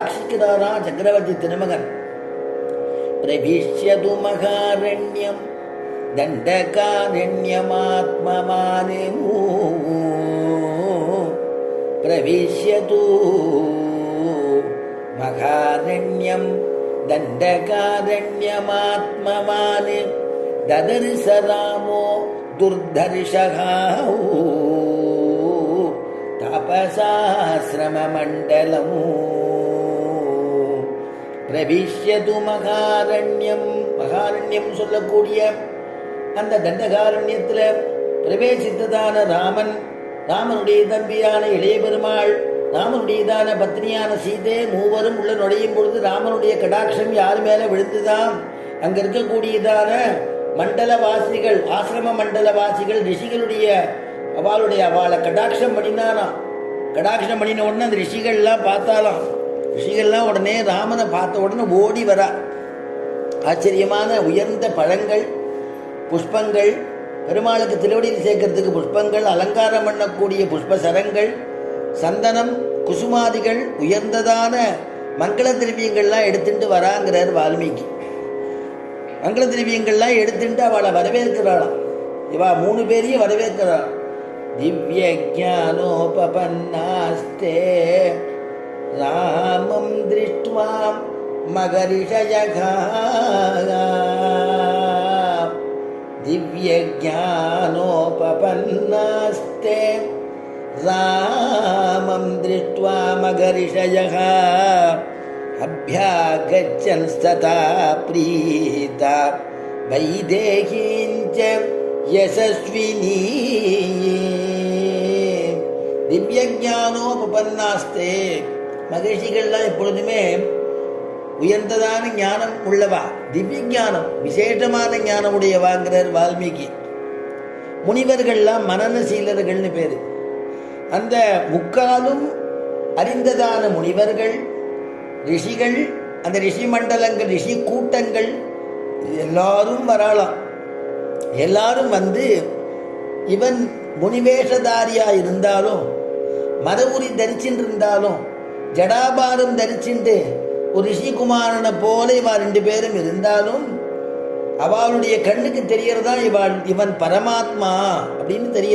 ரட்சிக்கிறாரா சக்கரவர்த்தி திருமகன்? பிரவிஷ்யது மகாரண்யம் தண்டகாரண்யமாத்மமானிமூ பிரவிஷ்யது மகாரண்யம் தண்டகாரண்யமாத்மமானி ததரிச ராமோ துர்தரிஷகா பிரவிஷ்யது மகாரண்யம். மகாரண்யம் சொல்லக்கூடிய அந்த தண்டகாரண்யத்தில் பிரவேசித்ததான ராமன் ராமனுடைய தம்பியான இளைய பெருமாள் ராமனுடையதான பத்னியான சீதே மூவரும் உள்ள நுழையும் பொழுது ராமனுடைய கடாட்சம் யார் மேலே விழுந்துதான்? அங்கே இருக்கக்கூடியதான மண்டலவாசிகள் ஆசிரம மண்டலவாசிகள் ரிஷிகளுடைய அவளுடைய அவளை கடாட்சம் பண்ணினானா கடாட்சம் பண்ணின உடனே அந்த ரிஷிகள்லாம் பார்த்தாலாம். ரிஷிகள்லாம் உடனே ராமனை பார்த்த உடனே ஓடி வரா. ஆச்சரியமான உயர்ந்த பழங்கள் புஷ்பங்கள் பெருமாளுக்கு திருவடியில் சேர்க்கறதுக்கு புஷ்பங்கள் அலங்காரம் பண்ணக்கூடிய புஷ்ப சரங்கள் சந்தனம் குசுமாதிகள் உயர்ந்ததான மங்கள திரவியங்கள்லாம் எடுத்துட்டு வராங்கிறார் வால்மீகி. மங்கள திரவியங்கள்லாம் எடுத்துட்டு அவளை வரவேற்கிறாளாம். இவா மூணு பேரையும் வரவேற்கிறாள் திவ்ய ஜானோபன்னாஸ்தே रामं दृष्ट्वा मगरिषयघा दिव्यज्ञानोपपन्नास्ते रामं दृष्ट्वा मगरिषयः। अभ्यागच्छंस्तथा प्रीता। वैदेहीञ्च यशस्विनी। दिव्यज्ञानोपपन्नास्ते மகிழ்ச்சிகள்லாம் எப்பொழுதுமே உயர்ந்ததான ஞானம் உள்ளவா? திவ்ய ஞானம் விசேஷமான ஞானம் உடையவாங்கிறார் வால்மீகி. முனிவர்கள்லாம் மனநசீலர்கள்னு பேர். அந்த முக்காலும் அறிந்ததான முனிவர்கள் ரிஷிகள் அந்த ரிஷி மண்டலங்கள் ரிஷி கூட்டங்கள் எல்லாரும் வரலாம் எல்லாரும் வந்து இவன் முனிவேஷதாரியாக இருந்தாலும் மத உரி தரிச்சுட்டு இருந்தாலும் ஜடாபாரம் தரிச்சுட்டு ஒரு ரிஷிகுமாரனை போல இவா ரெண்டு பேரும் இருந்தாலும் அவளுடைய கண்ணுக்கு தெரியறதா இவன் இவன் பரமாத்மா அப்படின்னு தெரிய